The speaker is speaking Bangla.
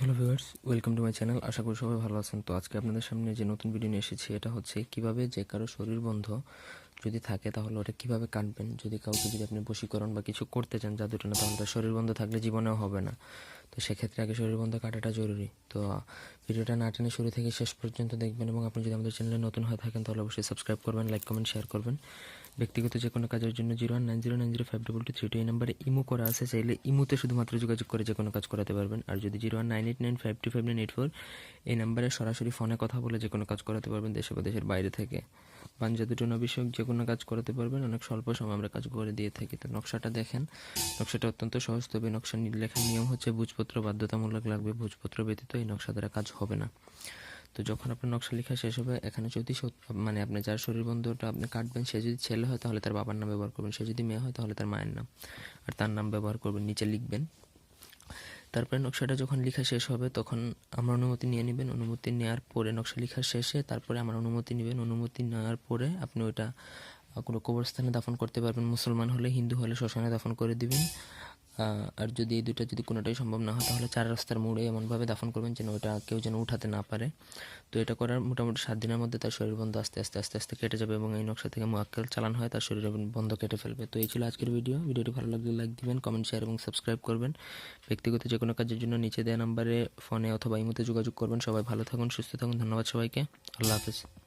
Hello viewers welcome to my channel আশা করি সবাই ভালো আছেন। তো আজকে আপনাদের সামনে যে নতুন ভিডিও নিয়ে এসেছি, এটা হচ্ছে কীভাবে যে কারও শরীর বন্ধ যদি থাকে, তাহলে ওটা কীভাবে কাটবেন? যদি কাউকে যদি আপনি বশীকরণ বা কিছু করতে চান জাদুটা না, তাহলে তার শরীর বন্ধ থাকলে জীবনেও হবে না। তো সেক্ষেত্রে আগে শরীর বন্ধ কাটাটা জরুরি। তো ভিডিওটা না টেনে শুরু থেকে শেষ পর্যন্ত দেখবেন এবং আপনি যদি আমাদের চ্যানেলে নতুন হয়ে থাকেন, তাহলে অবশ্যই সাবস্ক্রাইব করবেন লাইক কমেন্ট শেয়ার করবেন। ব্যক্তিগত যে কোনো কাজের জন্য zero one nine zero nine zero five double two three two এই নাম্বারে ইমো করা আছে, চাইলে ইমোতে শুধুমাত্র যোগাযোগ করে যে কোনো কাজ করাতে পারবেন। আর যদি zero one nine eight nine five two five nine eight four এই নাম্বারে সরাসরি ফোনে কথা বলে যে কোনো কাজ করাতে পারবেন দেশে বা দেশের বাইরে থেকে। বাঞ্জাদুটন বিষয়ক যে কোনো কাজ করাতে পারবেন, অনেক স্বল্প সময় আমরা কাজ করে দিয়ে থাকি। তো নকশাটা দেখেন। নকশাটা অত্যন্ত সহজ, তবে নকশা লেখার নিয়ম হচ্ছে ভোজপত্র বাধ্যতামূলক লাগবে। ভোজপত্র ব্যতীত এই নকশা দ্বারা কাজ হবে না। তো যখন আপনার নকশা লেখা শেষ হবে, এখানে যদি মানে আপনি যার শরীর বন্ধটা আপনি কাটবেন, সে যদি ছেলে হয় তাহলে তার বাবার নাম ব্যবহার করবেন, সে যদি মেয়ে হয় তাহলে তার মায়ের নাম। আর তার নাম ব্যবহার করবেন, নিচে লিখবেন। তারপরে নকশাটা যখন লেখা শেষ হবে, তখন আমার অনুমতি নিয়ে নেবেন। অনুমতি নেওয়ার পরে নকশা লেখা শেষে তারপরে আমার অনুমতি নেবেন। অনুমতি নেওয়ার পরে আপনি ওইটা কোনো কবরস্থানে দাফন করতে পারবেন। মুসলমান হলে, হিন্দু হলে, শ্মশানে দাফন করে দিবেন। আর যদি এই দুটো যদি কোনোটাই সম্ভব না হয়, তাহলে চার রাস্তার মোড়ে এমনভাবে দাফন করবেন যেন ওটা কেউ যেন উঠাতে না পারে। তো এটা করার মোটামুটি সাত দিনের মধ্যে তার শরীর বন্ধ আস্তে আস্তে আস্তে আস্তে কেটে যাবে এবং এই নকশা থেকে মোয়াক্কেল চালান হয়, তার শরীর বন্ধ কেটে ফেলবে। তো এই ছিল আজকের ভিডিও। ভিডিওটি ভালো লাগলে লাইক দিবেন, কমেন্ট, শেয়ার এবং সাবস্ক্রাইব করবেন। ব্যক্তিগত যে কোনো কাজের জন্য নিচে দেওয়া নাম্বারে ফোনে অথবা ইমোতে যোগাযোগ করবেন। সবাই ভালো থাকুন, সুস্থ থাকুন। ধন্যবাদ সবাইকে। আল্লাহ হাফেজ।